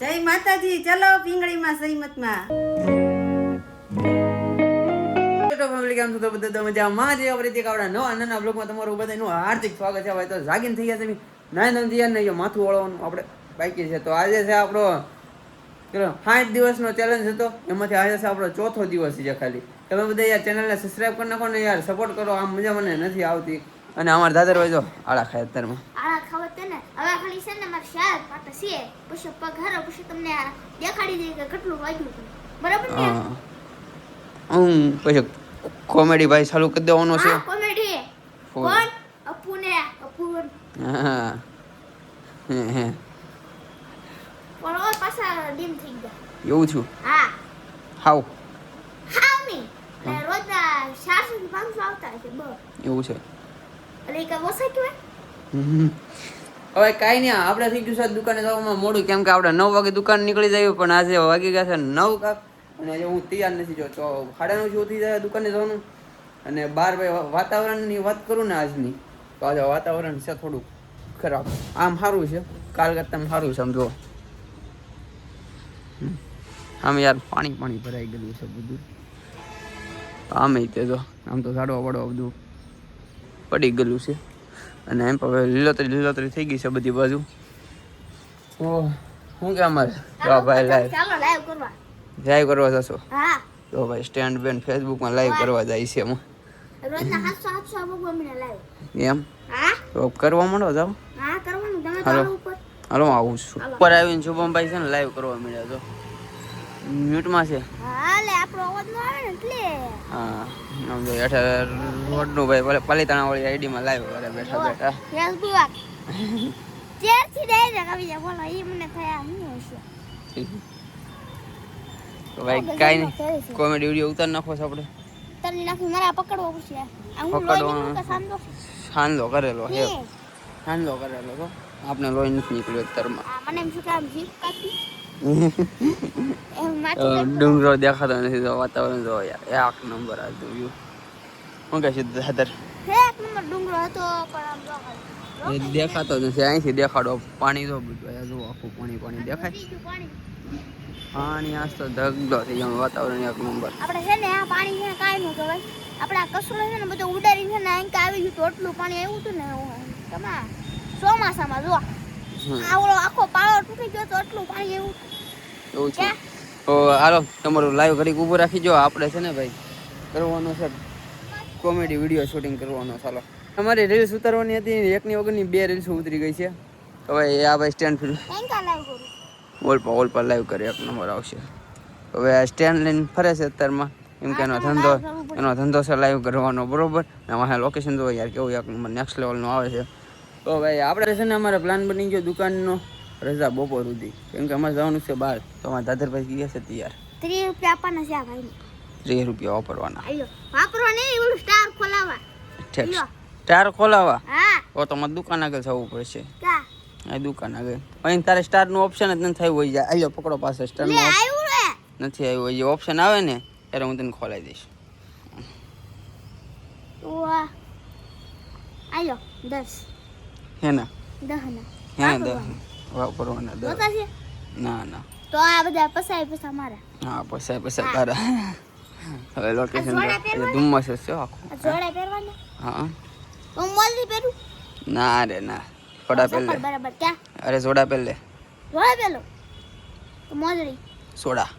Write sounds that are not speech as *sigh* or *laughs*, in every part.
જય માતાજી, ચલો પિંગળીમાં સહીમતમાં હાર્દિક સ્વાગત છે. ભાઈ તો જાગીને થઈ ગયા છે. આપણે બાકી છે. તો આજે છે આપણો પેલો સાઠ દિવસનો ચેલેન્જ હતો. એમાંથી આજે છે ચોથો દિવસ છે ખાલી. તમે બધા યાર ચેનલને સબસ્ક્રાઇબ કરી નાખો ને યાર સપોર્ટ કરો. આમ મજા મને નથી આવતી. અને અમાર દાદર જો આળા ખાય અત્યારમાં. આળા ખાવ તે ને હવે ખાલી છે ને મારે શાક પાટા છે. પછી પગ હારો પછી તમને દેખાડી દે કે કેટલું વાગ્યું બરાબર ને? હા. હું પછી કોમેડી ભાઈ ચાલુ કરી દેવાનો છે. કોમેડી. કોણ અપુ ને અપુ હા. હે હે. પણ ઓર પાછા ડીમ થઈ ગયા. એવું છું? હા. હાવ હાવ નહીં રોજ રોજના થી પાંચસો આવતા છે બ એવું છે. હવે કાંઈ નહીં આપણે થઈ ગયું છે દુકાને જવામાં મોડું. કેમ કે આપણે નવ વાગે દુકાન નીકળી જાય પણ આજે વાગી ગયા છે નવ કાક અને હજી હું તૈયાર નથી જો, તો સાડા નવ થઈ જાય દુકાને જવાનું. અને બાર ભાઈ વાતાવરણની વાત કરું ને આજની, તો આજે વાતાવરણ છે થોડુંક ખરાબ. આમ સારું છે, કાલ કરતાં સારું સમજો આમ યાર પાણી પાણી ભરાઈ ગયેલું છે બધું. આમે તે જો, આમ તો ઝાડવા વાડવા બધું પડી ગયેલું છે. અને એમ હવે લીલોતરી લીલોતરી થઈ ગઈ છે બધી બાજુ. ઓહ શું કે અમારે જો ભાઈ લાઈવ લાઈવ કરવા. જશો? તો ભાઈ સ્ટેન્ડ બેન ફેસબુકમાં લાઈવ કરવા જાય છે એમાં. એમ? તો કરવા માંડો જાઓ? હાલો. હાલો આવું છું. ઉપર આવીને શુભમભાઈ છે ને લાઈવ કરવા મળ્યા તો મ્યુટમાં છે. હા. આપણો અવાજ ન આવે ને એટલે. હા આમ જો હેઠળ રોડનું ભાઈ ભલે પાલીતાણા વાળી આઈડીમાં લાઈવ કરે બેઠા બેઠા. યસ બુઆ ત્યારથી ડાયરેક્ટ આવી જાય બોલો એ મને થયા શું હશે? તો ભાઈ કાંઈ નહીં કોમેડી વીડિયો ઉતાર નાખો છો આપણે. તને નાખી મારે પકડવો પડશે. હું લોહી કરેલો હે. કરેલો તો આપણે લોહી નથી નીકળ્યો અત્યારમાં. મને એમ શું કાપી. ડુંગરો દેખાતો નથી તો વાતાવરણ જો યાર. એક નંબર આ જોયું શું કહે છે દાદર હતો. એ દેખાતો નથી. અહીંથી દેખાડો. પાણી જો બધું જો આખું પાણી પાણી દેખાય. પાણી. આજ તો ધગલો થઈ ગયો વાતાવરણ એક નંબર. આપણે છે ને આ પાણી છે ને કાંઈ ન કહેવાય. આપણે આ કચરો છે ને બધો ઉડાડી છે ને અહીં આવી ગયું તો એટલું પાણી આવ્યું હતું ને તમે ચોમાસામાં જો હમ. આવડો આખો પાળો તૂટી ગયો તો એટલું પાણી આવ્યું એવું છે. તો હાલો તમારું લાઈવ ઘડીક ઊભું રાખી જો. આપણે છે ને ભાઈ કરવાનો છે કોમેડી વીડિયો શૂટિંગ કરવાનો ચાલો તમારી રીલ્સ ઉતારવાની હતી. એકની વગરની બે રીલ્સ ઉતરી ગઈ છે. હવે આ ભાઈ સ્ટેન્ડ ફિલ્મ ઓલપા પર લાઈવ કરી એક નંબર આવશે. હવે આ સ્ટેન્ડ લઈને ફરે છે અત્યારમાં. એમ કે એનો ધંધો એનો ધંધો છે લાઈવ કરવાનો. બરોબર? અને લોકેશન જોવા યાર કેવું એક નંબર નેક્સ્ટ લેવલનું આવે છે. તો ભાઈ આપણે છે ને અમારે પ્લાન બની ગયો દુકાનનો રજા બપોર સુધી. કેમ કે અમારે જવાનું છે બહાર. તો અમારા દાદરભાઈ ગયા છે તૈયાર. ત્રીસ રૂપિયા આપવાના છે આ ભાઈને. ત્રીસ રૂપિયા વાપરવાના. વાપરવા નહીં ઓલું સ્ટાર ખોલાવા. ઠીક. સ્ટાર ખોલાવા? હા. તો તમારે દુકાન આગળ જવું પડશે. આ દુકાન આગળ. અહીં તારે સ્ટારનું ઓપ્શન જ નથી થયું હોય જાય આયો પકડો પાસે સ્ટારનું નથી આવ્યું હોય જે ઓપ્શન આવે ને ત્યારે હું તને ખોલાવી દઈશ. આયો દસ. હેના? દહના. ના દહના. વાપરવાના દહ. ના ના. તો આ બધા પસાય પસા મારા. હા પસાય પસા તારા હવે લોકેશન એટલે ધુમ્મસ છે આખું. જોડા પહેરવાના? હા. હું. મોલથી પહેરું? ના રે ના. જોડા પહેર લે. બરાબર. ક્યાં? અરે જોડા પહેર લે. જોડા પહેલો તો મોજડી. સોડા.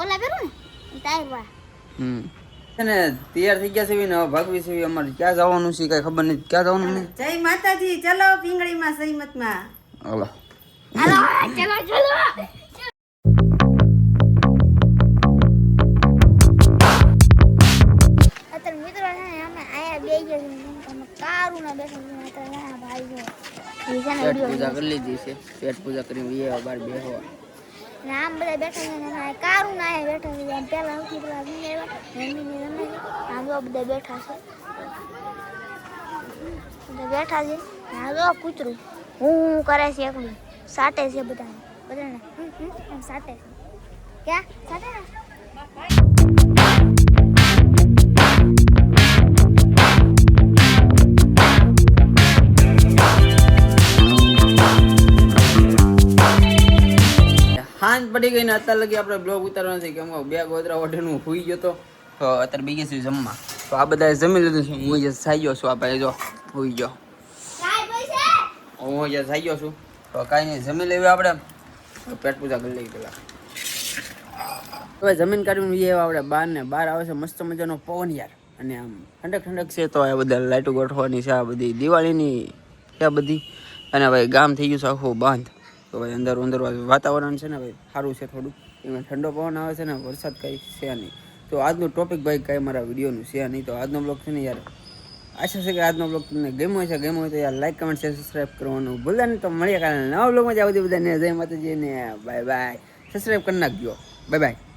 ઓલા પહેરું ને? ટાયર વાળા. હમ. ને તૈયાર થઈ ગયા છે ને હવે ભાગવી છે અમારે ક્યાં જવાનું છે કઈ ખબર નથી. ક્યાં જવાનું નહીં જય માતાજી ચલો પીંગળીમાં સહીમતમાં. હાલો. હાલો *laughs* ચલો ચલો. પેટ પૂજા કરી લીધી છે. પેટ પૂજા કરી વીએ બાર બેહવા. ને આમ બધા બેઠા છે કારું ના આયા બેઠા છે એમ પેલા ઉઠી પેલા મમ્મી આવ્યા મમ્મી ને રમે આમ જો બધા બેઠા છે. બધા બેઠા છે. આ જો કૂતરું. હું હું કરે છે એકલું. સાટે છે બધાને. બધાને. એમ સાટે છે. ક્યાં? સાટે? ને સાંજ પડી ગઈ ને અત્યારે લગી આપણે બ્લોગ ઉતારવા નથી કેમ કે બે ગોદરા ઓઢેનું હોઈ ગયો તો. અત્યારે બીજી છું જમવા. તો આ બધા જમી લીધું છે. હું જે થઈ ગયો છું આ ભાઈ જો હોઈ ગયો. હું જે થઈ ગયો છું. તો કાંઈ નહીં જમી લેવી આપણે. પેટ પૂજા કરી લઈ પેલા હવે જમીન કાઢીને એ આપણે બાર ને બાર આવે છે મસ્ત મજાનો પવન યાર. અને આમ ઠંડક ઠંડક છે તો આ બધા લાઈટો ગોઠવાની છે આ બધી દિવાળીની છે આ બધી. અને ભાઈ ગામ થઈ ગયું છે આખું બંધ. તો ભાઈ અંદર અંદર વાતાવરણ છે ને ભાઈ સારું છે થોડું. એમાં ઠંડો પવન આવે છે ને, વરસાદ કંઈ છે નહીં. તો આજનું ટોપિક ભાઈ કાંઈ મારા વિડીયોનું છે નહીં. તો આજનો બ્લોગ છે ને યાર, આશા છે કે આજનો બ્લોગ તમને હોય છે ગેમ હોય તો યાર લાઈક કમેન્ટ શેર સબસ્ક્રાઈબ કરવાનું ભૂલતા નહીં. તો મળીએ કારણે નવા બ્લોગમાં જાવ બધાને જય માતાજી ને બાય બાય સબસ્ક્રાઈબ કરી નાખજો. Bye bye